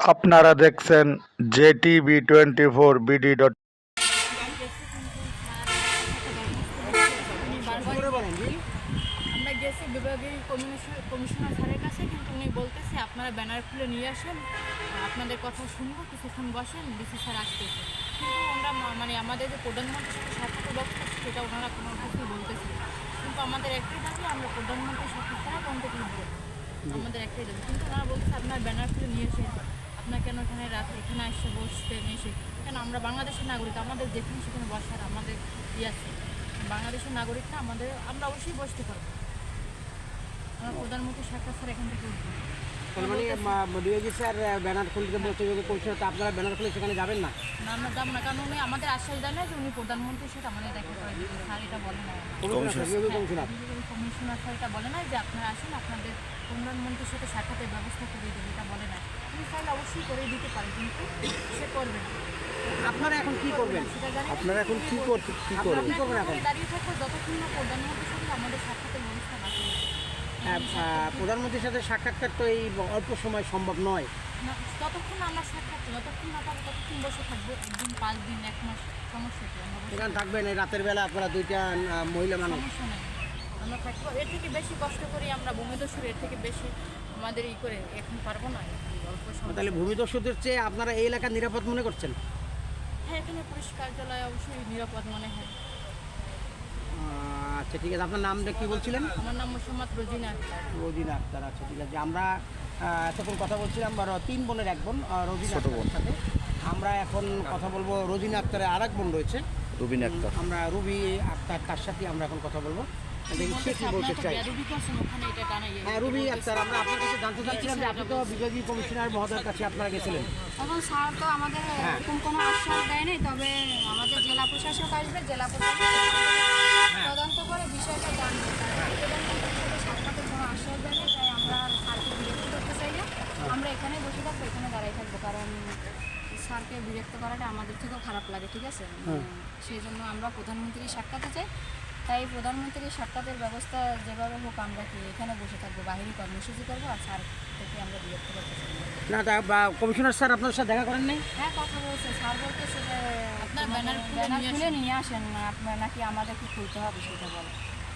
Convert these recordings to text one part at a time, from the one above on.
আপনারা দেখছেন JTV twenty four BD dot আমরা গেছি বিভাগীয় কমিশনার স্যারের কাছে, কিন্তু উনি আপনারা নিয়ে আসেন আপনাদের কথা কিছুক্ষণ বসেন স্যার মানে আমাদের যে প্রধানমন্ত্রীর সেটা ওনারা কোনো। কিন্তু আমাদের একটাই দাবি, আমরা আমাদের একটাই কিন্তু ওনারা আপনার ব্যানার খুলে নিয়ে এসে আপনার কেন এখানে রাত এখানে এসে বসতেন এসে কেন আমরা বাংলাদেশের নাগরিক আমাদের যেখানে সেখানে বসার আমাদের ইয়ে আছে। বাংলাদেশের নাগরিকটা আমাদের আমরা অবশ্যই বসতে পারব। আমরা প্রধানমন্ত্রী সাক্ষাৎ স্যার এখান থেকে উঠবো। মানে স্যার ব্যানার খুলতে বলছে আপনারা ব্যানার খুলে সেখানে যাবেন না। না আমরা যাব না। কারণ উনি আমাদের আশ্বাস দেন না যে উনি প্রধানমন্ত্রীর সাথে আমাদের দেখা করে দিবেন। স্যার এটা বলে না। কমিশনার স্যার এটা বলে না যে আপনারা আসেন আপনাদের প্রধানমন্ত্রীর সাথে সাক্ষাতের ব্যবস্থা করে দেবে এটা বলে না। চাইলে অবশ্যই করে দিতে পারে কিন্তু সে করবে না। আপনারা এখন কি করবেন? সেটা জানি না। আপনারা এখন কি করতে কি আপনারা কি করবেন? এখন দাঁড়িয়ে থাকব যতক্ষণ না প্রধানমন্ত্রীর সাথে আমাদের সাক্ষাতের ব্যবস্থা। হ্যাঁ, আহ, প্রধানমন্ত্রীর সাথে সাক্ষাৎকার তো এই অল্প সময় সম্ভব নয়। না, যতক্ষণ আমরা সাক্ষাৎ যতক্ষণ না পাবো ততক্ষণ বসে থাকব একদিন পাঁচ দিন এক মাস সমস্যা কি? আমরা বসে এখানে থাকবেন এই রাতের বেলা আপনারা দুইটা আহ, মহিলা মানুষ। সমস্যা নেই। আমরা থাকব। এর থেকে বেশি কষ্ট করি আমরা ভূমিদস্যুর এর থেকে বেশি আমাদের ই করে এখন পারব না। তাহলে ভূমিদস্যুদের চেয়ে আপনারা এই এলাকা নিরাপদ মনে করছেন? হ্যাঁ এখানে পুলিশ কার্যালয় অবশ্যই নিরাপদ মনে হয়। আচ্ছা ঠিক আছে। আপনার নামটা কি বলছিলেন? আমার নাম মোসাম্মদ রোজিনা আক্তার। রোজিনা আক্তার আচ্ছা ঠিক আছে। আমরা এতক্ষণ কথা বলছিলাম তিন বোনের এক বোন রোজিনা আক্তারের সাথে। আমরা এখন কথা বলব রোজিনা আক্তারের আর এক বোন রয়েছে। রুবিন আক্তার। আমরা রুবি আক্তার তার সাথে আমরা এখন কথা বলব। সে কি বলতে চাই টানাই হ্যাঁ রুবি আক্তার আমরা আপনার কাছে জানতে চাচ্ছিলাম যে আপনি তো বিভাগীয় কমিশনার মহোদয়ের কাছে আপনারা গেছিলেন। এখন স্যার তো আমাদের হ্যাঁ। এরকম কোনো আশ্বাস দেয়নি তবে আমাদের জেলা প্রশাসক আসবে জেলা প্রশাসক হ্যাঁ। তদন্ত করে বিষয়টা জানবে। কোনো আশ্বাস দেয়নি তাই আমরা স্যারকে বিরক্ত করতে চাই না আমরা এখানে বসে থাকব এখানে দাঁড়াই থাকব। কারণ স্যারকে বিরক্ত করাটা আমাদের থেকেও খারাপ লাগে ঠিক আছে? হ্যাঁ। সেই জন্য আমরা প্রধানমন্ত্রীর সাক্ষাতে চাই। তাই প্রধানমন্ত্রীর সাক্ষাতের ব্যবস্থা যেভাবে হোক আমরা কি এখানে বসে থাকব? বাহিনী কর্মসূচি করব আর স্যার থেকে আমরা বিরক্ত করতে না। না তা বা কমিশনার স্যার আপনার সাথে দেখা করেন নাই হ্যাঁ কথা বলছে। স্যার বলতেছে যে আপনার ব্যানার খুলে ব্যানার নিয়ে খুলে নিয়ে আসেন না আপনার নাকি আমাদের কি খুলতে হবে সেটা বলে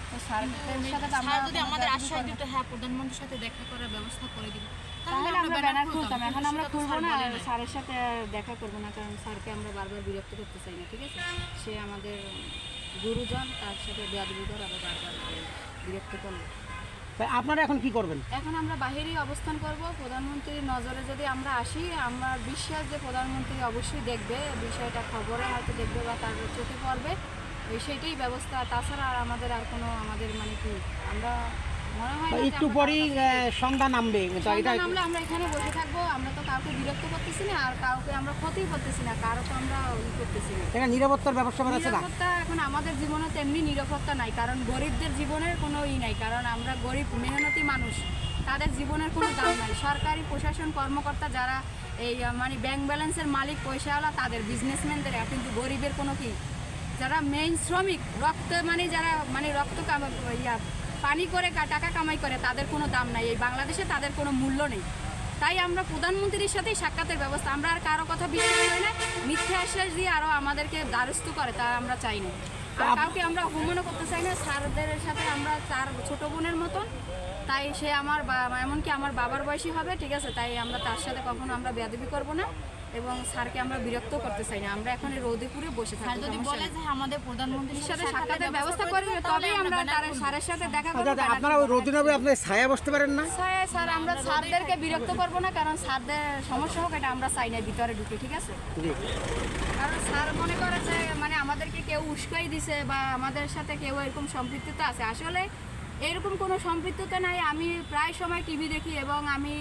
তো স্যারের সাথে তো আমরা যদি আমাদের ব্যাপারই আশ্বাস দিত হ্যাঁ প্রধানমন্ত্রীর সাথে দেখা করার ব্যবস্থা করে দিব তাহলে আমরা ব্যানার খুলতাম। এখন আমরা খুলবো না। স্যারের সাথে দেখা করব না কারণ স্যারকে আমরা বারবার বিরক্ত করতে চাই না ঠিক আছে? সে আমাদের গুরুজন তার সাথে বেয়াদবি করে আবার বারবার বিরক্ত করল। আপনারা এখন কি করবেন? এখন আমরা বাহিরেই অবস্থান করব। প্রধানমন্ত্রীর নজরে যদি আমরা আসি আমরা বিশ্বাস যে প্রধানমন্ত্রী অবশ্যই দেখবে বিষয়টা খবরে হয়তো দেখবে বা তার চোখে পড়বে। সেটাই সেইটাই ব্যবস্থা। তাছাড়া আর আমাদের আর কোনো আমাদের মানে কি আমরা মনে একটু পরেই সংজ্ঞা নামবে তো এটা নামলে আমরা এখানে বসে থাকব আমরা তো কাউকে বিরক্ত করতেছি না আর কাউকে আমরা ক্ষতি করতেছি না কারও তো আমরা ই করতেছি না। নিরাপত্তার ব্যবস্থা করা আছে না? এখন আমাদের জীবনে তেমনি নিরাপত্তা নাই কারণ গরিবদের জীবনের কোনো ই নাই কারণ আমরা গরিব মেহনতি মানুষ তাদের জীবনের কোনো দাম নাই। সরকারি প্রশাসন কর্মকর্তা যারা এই মানে ব্যাংক ব্যালেন্সের মালিক পয়সাওয়ালা তাদের বিজনেসম্যানদের কিন্তু গরিবের কোনো কি? যারা মেইন শ্রমিক রক্ত মানে যারা মানে রক্ত কামা ইয়া পানি করে টাকা কামাই করে তাদের কোনো দাম নাই। এই বাংলাদেশে তাদের কোনো মূল্য নেই। তাই আমরা প্রধানমন্ত্রীর সাথেই সাক্ষাতের ব্যবস্থা। আমরা আর কারও কথা বিশ্বাস করি না। মিথ্যে আশ্বাস দিয়ে আরও আমাদেরকে দ্বারস্থ করে তা আমরা চাই না। আর কাউকে আমরা অপমানও করতে চাই না। স্যারদের সাথে আমরা তার ছোট বোনের মতন। তাই সে আমার এমনকি আমার বাবার বয়সী হবে ঠিক আছে? তাই আমরা তার সাথে কখনো আমরা বেয়াদবি করব না। এবং স্যারকে আমরা বিরক্ত করতে চাই না। আমরা এখন রোদেপুরে বসে থাকি যদি বলে যে আমাদের প্রধানমন্ত্রীর সাথে সাক্ষাতের ব্যবস্থা করবে তবেই আমরা তার স্যারের সাথে দেখা আচ্ছা করব আপনারা ওই রোদিনাবে আপনার ছায়া বসতে পারেন না? স্যার স্যার আমরা স্যারদেরকে বিরক্ত করব না কারণ স্যারদের সমস্যা হোক এটা আমরা চাই না ভিতরে ঢুকে ঠিক আছে? জি। কারণ স্যার মনে করে যে মানে আমাদেরকে কেউ উস্কাই দিছে বা আমাদের সাথে কেউ এরকম সম্পৃক্ততা আছে। আসলে এরকম কোনো সম্পৃক্ততা নাই। আমি প্রায় সময় টিভি দেখি এবং আমি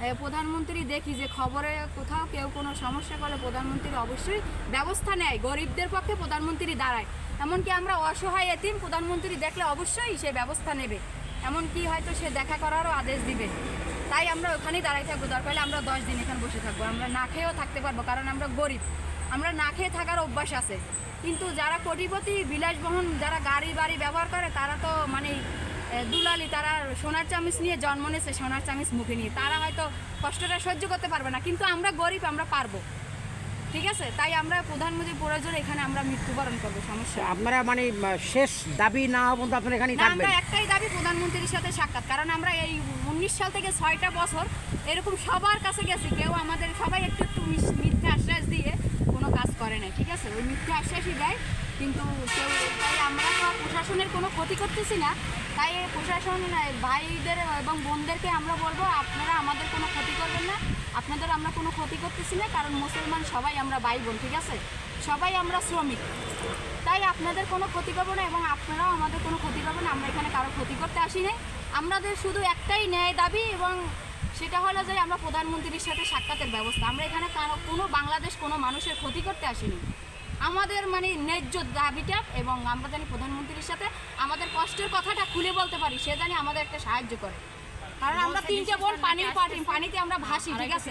প্রধানমন্ত্রী দেখি যে খবরে কোথাও কেউ কোনো সমস্যা করলে প্রধানমন্ত্রী অবশ্যই ব্যবস্থা নেয়, গরিবদের পক্ষে প্রধানমন্ত্রী দাঁড়ায়। এমনকি আমরা অসহায় এতিম, প্রধানমন্ত্রী দেখলে অবশ্যই সে ব্যবস্থা নেবে। এমনকি হয়তো সে দেখা করারও আদেশ দিবে। তাই আমরা ওখানেই দাঁড়াই থাকব। দরকার হলে আমরা দশ দিন এখানে বসে থাকব। আমরা না খেয়েও থাকতে পারব, কারণ আমরা গরিব। আমরা না খেয়ে থাকার অভ্যাস আছে। কিন্তু যারা কোটিপতি বিলাসবহন যারা গাড়ি বাড়ি ব্যবহার করে, তারা তো মানে দুলালি তারা সোনার চামিচ নিয়ে জন্ম নিয়েছে সোনার চামিচ মুখে নিয়ে। তারা হয়তো কষ্টটা সহ্য করতে পারবে না কিন্তু আমরা গরিব আমরা পারব। ঠিক আছে? তাই আমরা প্রধানমন্ত্রী প্রয়োজন এখানে আমরা মৃত্যুবরণ করব সমস্যা। আপনারা মানে শেষ দাবি না পর্যন্ত আপনারা এখানেই না থাকবেন? আমরা একটাই দাবি প্রধানমন্ত্রীর সাথে সাক্ষাৎ। কারণ আমরা এই উনিশ সাল থেকে ছয়টা বছর এরকম সবার কাছে গেছি কেউ আমাদের সবাই একটু একটু মিথ্যে আশ্বাস দিয়ে কোনো কাজ করে না ঠিক আছে? ওই মিথ্যে আশ্বাসই দেয় কিন্তু কেউ তাই আমরা তো প্রশাসনের কোনো ক্ষতি করতেছি না। তাই এই প্রশাসন ভাইদের এবং বোনদেরকে আমরা বলব, আপনারা আমাদের কোনো ক্ষতি করবেন না। আপনাদের আমরা কোনো ক্ষতি করতেছি না, কারণ মুসলমান সবাই আমরা ভাই বোন, ঠিক আছে? সবাই আমরা শ্রমিক। তাই আপনাদের কোনো ক্ষতি করব না এবং আপনারাও আমাদের কোনো ক্ষতি করবেন আমরা এখানে কারও ক্ষতি করতে আসি নাই। আমাদের শুধু একটাই ন্যায় দাবি এবং সেটা হলো যে আমরা প্রধানমন্ত্রীর সাথে সাক্ষাতের ব্যবস্থা। আমরা এখানে কারও কোনো বাংলাদেশ কোনো মানুষের ক্ষতি করতে আসিনি। আমাদের মানে ন্যায্য দাবিটা এবং আমরা জানি প্রধানমন্ত্রীর সাথে আমাদের কষ্টের কথাটা খুলে বলতে পারি সে জানি আমাদের একটা সাহায্য করে। কারণ আমরা তিনটে বোন পানির পানি পানিতে আমরা ভাসি ঠিক আছে?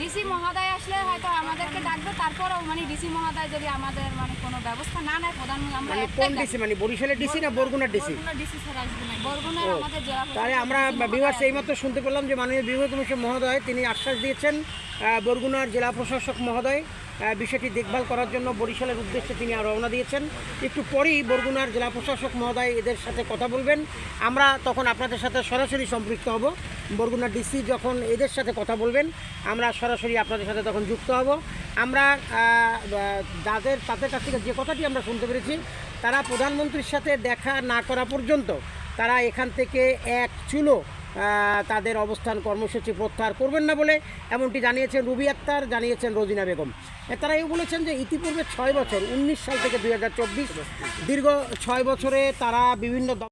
ডিসি মহোদয় আসলে হয়তো আমাদেরকে ডাকবে তারপরেও মানে ডিসি মহোদয় যদি আমাদের মানে কোনো ব্যবস্থা না নেয় প্রধানমন্ত্রী আমরা মানে কোন ডিসি? মানে বরিশালের ডিসি না বরগুনার ডিসি? বরগুনা ডিসি স্যার আসবে না বরগুনার আমাদের জেলা তাহলে আমরা। এইমাত্র শুনতে পেলাম যে মাননীয় বিভাগ কমিশন মহোদয় তিনি আশ্বাস দিয়েছেন বরগুনার জেলা প্রশাসক মহোদয়। বিষয়টি দেখভাল করার জন্য বরিশালের উদ্দেশ্যে তিনি আর রওনা দিয়েছেন। একটু পরেই বরগুনার জেলা প্রশাসক মহোদয় এদের সাথে কথা বলবেন। আমরা তখন আপনাদের সাথে সরাসরি সম্পৃক্ত হব। বরগুনার ডিসি যখন এদের সাথে কথা বলবেন, আমরা সরাসরি আপনাদের সাথে তখন যুক্ত হব। আমরা যাদের তাদের কাছ থেকে যে কথাটি আমরা শুনতে পেরেছি, তারা প্রধানমন্ত্রীর সাথে দেখা না করা পর্যন্ত তারা এখান থেকে এক চুলো তাদের অবস্থান কর্মসূচি প্রত্যাহার করবেন না বলে এমনটি জানিয়েছেন রুবি আক্তার, জানিয়েছেন রোজিনা বেগম। তারা এই বলেছেন যে ইতিপূর্বে ছয় বছর, উনিশ সাল থেকে দুই দীর্ঘ ছয় বছরে তারা বিভিন্ন